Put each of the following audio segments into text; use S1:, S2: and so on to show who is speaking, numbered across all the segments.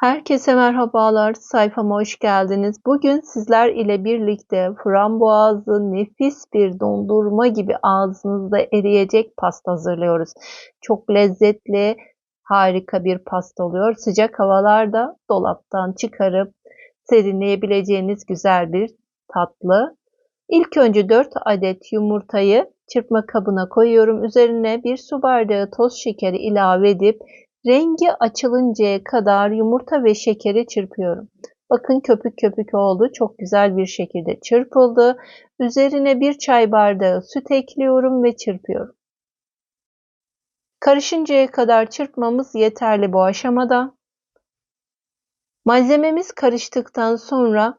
S1: Herkese merhabalar, sayfama hoş geldiniz. Bugün sizler ile birlikte frambuazlı nefis bir dondurma gibi ağzınızda eriyecek pasta hazırlıyoruz. Çok lezzetli, harika bir pasta oluyor. Sıcak havalarda dolaptan çıkarıp serinleyebileceğiniz güzel bir tatlı. İlk önce 4 adet yumurtayı çırpma kabına koyuyorum. Üzerine 1 su bardağı toz şekeri ilave edip Rengi açılıncaya kadar yumurta ve şekeri çırpıyorum. Bakın köpük köpük oldu. Çok güzel bir şekilde çırpıldı. Üzerine bir çay bardağı süt ekliyorum ve çırpıyorum. Karışıncaya kadar çırpmamız yeterli bu aşamada. Malzememiz karıştıktan sonra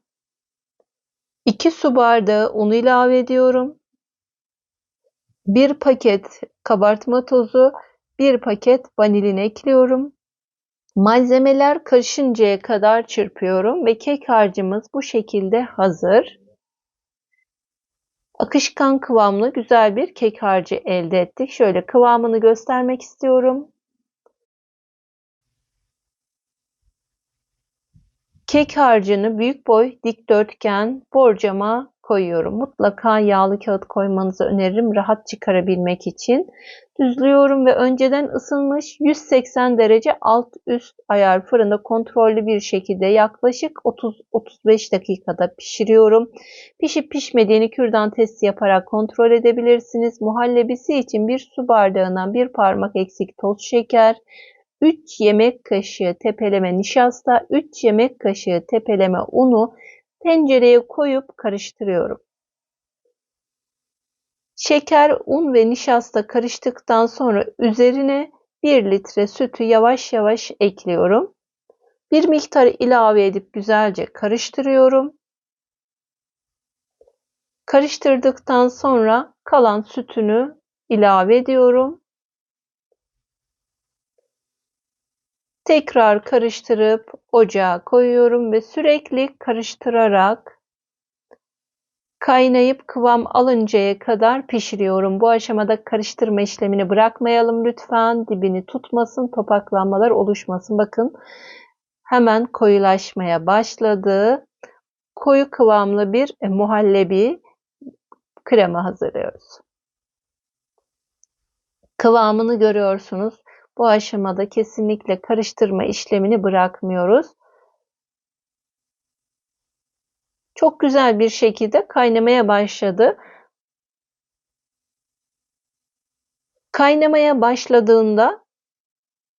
S1: 2 su bardağı un ilave ediyorum. 1 paket kabartma tozu 1 paket vanilin ekliyorum. Malzemeler karışıncaya kadar çırpıyorum ve kek harcımız bu şekilde hazır. Akışkan kıvamlı güzel bir kek harcı elde ettik. Şöyle kıvamını göstermek istiyorum. Kek harcını büyük boy dikdörtgen borcama koyuyorum. Mutlaka yağlı kağıt koymanızı öneririm rahat çıkarabilmek için. Düzlüyorum ve önceden ısınmış 180 derece alt üst ayar fırında kontrollü bir şekilde yaklaşık 30-35 dakikada pişiriyorum. Pişip pişmediğini kürdan testi yaparak kontrol edebilirsiniz. Muhallebisi için bir su bardağından bir parmak eksik toz şeker, 3 yemek kaşığı tepeleme nişasta, 3 yemek kaşığı tepeleme unu tencereye koyup karıştırıyorum. Şeker, un ve nişasta karıştıktan sonra üzerine 1 litre sütü yavaş yavaş ekliyorum. Bir miktar ilave edip güzelce karıştırıyorum. Karıştırdıktan sonra kalan sütünü ilave ediyorum. Tekrar karıştırıp ocağa koyuyorum ve sürekli karıştırarak kaynayıp kıvam alıncaya kadar pişiriyorum. Bu aşamada karıştırma işlemini bırakmayalım lütfen. Dibini tutmasın, topaklanmalar oluşmasın. Bakın hemen koyulaşmaya başladı. Koyu kıvamlı bir e, muhallebi krema hazırlıyoruz. Kıvamını görüyorsunuz. Bu aşamada kesinlikle karıştırma işlemini bırakmıyoruz. Çok güzel bir şekilde kaynamaya başladı. Kaynamaya başladığında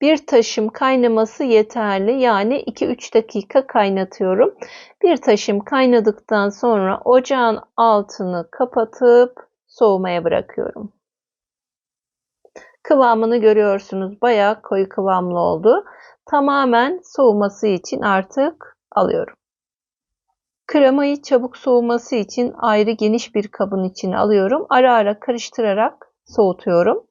S1: bir taşım kaynaması yeterli. Yani 2-3 dakika kaynatıyorum. Bir taşım kaynadıktan sonra ocağın altını kapatıp soğumaya bırakıyorum. Kıvamını görüyorsunuz. Bayağı koyu kıvamlı oldu. Tamamen soğuması için artık alıyorum. Kremayı çabuk soğuması için ayrı geniş bir kabın içine alıyorum. Ara ara karıştırarak soğutuyorum.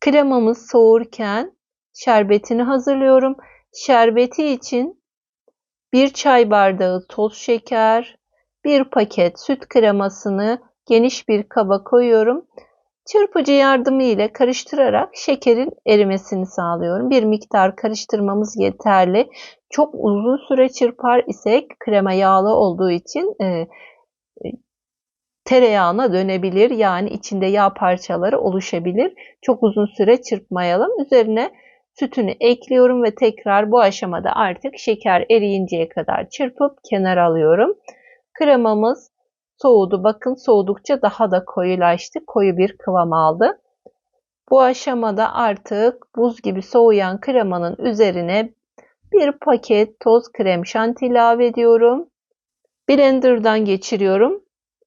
S1: Kremamız soğurken şerbetini hazırlıyorum. Şerbeti için bir çay bardağı toz şeker, bir paket süt kremasını geniş bir kaba koyuyorum. Çırpıcı yardımı ile karıştırarak şekerin erimesini sağlıyorum. Bir miktar karıştırmamız yeterli. Çok uzun süre çırpar isek krema yağlı olduğu için e, e, tereyağına dönebilir. Yani içinde yağ parçaları oluşabilir. Çok uzun süre çırpmayalım. Üzerine sütünü ekliyorum ve tekrar bu aşamada artık şeker eriyinceye kadar çırpıp kenara alıyorum. Kremamız soğudu. Bakın soğudukça daha da koyulaştı. Koyu bir kıvam aldı. Bu aşamada artık buz gibi soğuyan kremanın üzerine bir paket toz krem şanti ilave ediyorum. Blender'dan geçiriyorum.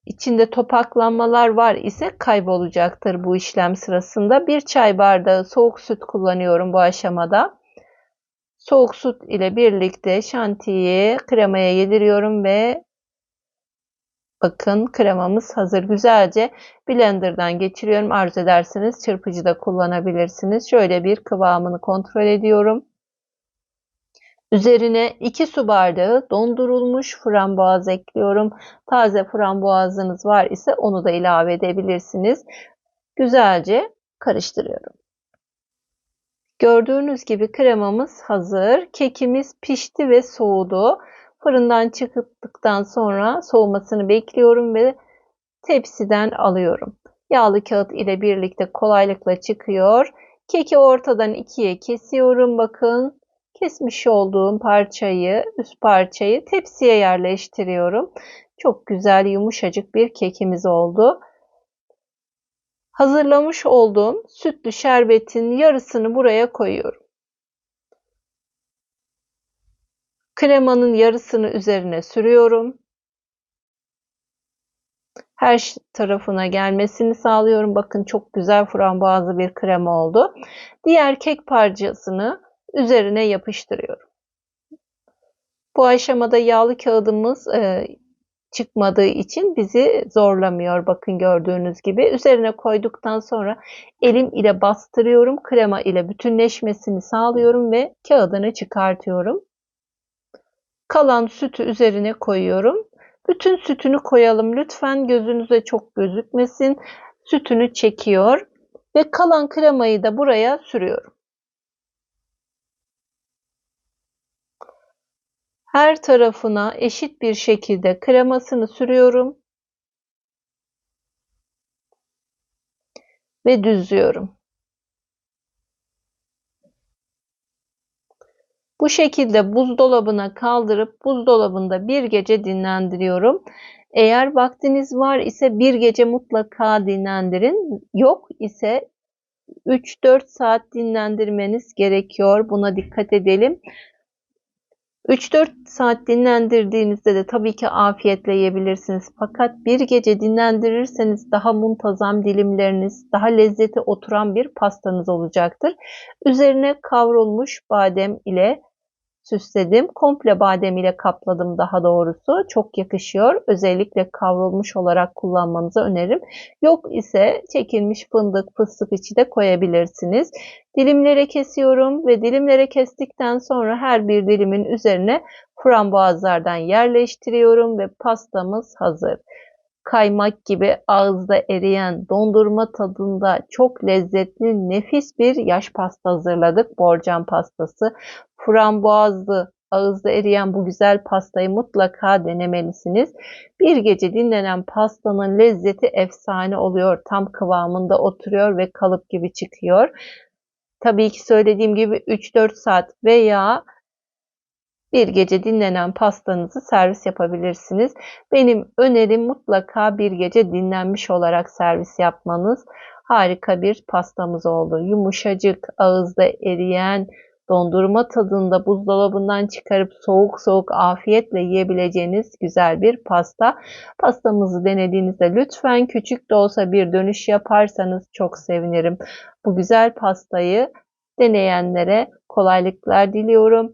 S1: İçinde topaklanmalar var ise kaybolacaktır bu işlem sırasında. Bir çay bardağı soğuk süt kullanıyorum bu aşamada. Soğuk süt ile birlikte şantiyi kremaya yediriyorum ve Bakın kremamız hazır. Güzelce blenderdan geçiriyorum. Arzu ederseniz çırpıcı da kullanabilirsiniz. Şöyle bir kıvamını kontrol ediyorum. Üzerine 2 su bardağı dondurulmuş frambuaz ekliyorum. Taze frambuazınız var ise onu da ilave edebilirsiniz. Güzelce karıştırıyorum. Gördüğünüz gibi kremamız hazır. Kekimiz pişti ve soğudu. Fırından çıktıktan sonra soğumasını bekliyorum ve tepsiden alıyorum. Yağlı kağıt ile birlikte kolaylıkla çıkıyor. Keki ortadan ikiye kesiyorum. Bakın kesmiş olduğum parçayı, üst parçayı tepsiye yerleştiriyorum. Çok güzel yumuşacık bir kekimiz oldu. Hazırlamış olduğum sütlü şerbetin yarısını buraya koyuyorum. Kremanın yarısını üzerine sürüyorum. Her tarafına gelmesini sağlıyorum. Bakın çok güzel frambuazlı bir krema oldu. Diğer kek parçasını üzerine yapıştırıyorum. Bu aşamada yağlı kağıdımız e, çıkmadığı için bizi zorlamıyor. Bakın gördüğünüz gibi. Üzerine koyduktan sonra elim ile bastırıyorum. Krema ile bütünleşmesini sağlıyorum ve kağıdını çıkartıyorum. Kalan sütü üzerine koyuyorum. Bütün sütünü koyalım. Lütfen gözünüze çok gözükmesin. Sütünü çekiyor ve kalan kremayı da buraya sürüyorum. Her tarafına eşit bir şekilde kremasını sürüyorum. Ve düzlüyorum. Bu şekilde buzdolabına kaldırıp buzdolabında bir gece dinlendiriyorum. Eğer vaktiniz var ise bir gece mutlaka dinlendirin. Yok ise 3-4 saat dinlendirmeniz gerekiyor. Buna dikkat edelim. 3-4 saat dinlendirdiğinizde de tabii ki afiyetle yiyebilirsiniz. Fakat bir gece dinlendirirseniz daha muntazam dilimleriniz, daha lezzeti oturan bir pastanız olacaktır. Üzerine kavrulmuş badem ile süsledim. Komple badem ile kapladım daha doğrusu. Çok yakışıyor. Özellikle kavrulmuş olarak kullanmanızı öneririm. Yok ise çekilmiş fındık, fıstık içi de koyabilirsiniz. Dilimlere kesiyorum ve dilimlere kestikten sonra her bir dilimin üzerine frambuazlardan yerleştiriyorum ve pastamız hazır kaymak gibi ağızda eriyen dondurma tadında çok lezzetli nefis bir yaş pasta hazırladık. Borcam pastası. Frambuazlı ağızda eriyen bu güzel pastayı mutlaka denemelisiniz. Bir gece dinlenen pastanın lezzeti efsane oluyor. Tam kıvamında oturuyor ve kalıp gibi çıkıyor. Tabii ki söylediğim gibi 3-4 saat veya bir gece dinlenen pastanızı servis yapabilirsiniz. Benim önerim mutlaka bir gece dinlenmiş olarak servis yapmanız. Harika bir pastamız oldu. Yumuşacık, ağızda eriyen, dondurma tadında buzdolabından çıkarıp soğuk soğuk afiyetle yiyebileceğiniz güzel bir pasta. Pastamızı denediğinizde lütfen küçük de olsa bir dönüş yaparsanız çok sevinirim. Bu güzel pastayı deneyenlere kolaylıklar diliyorum.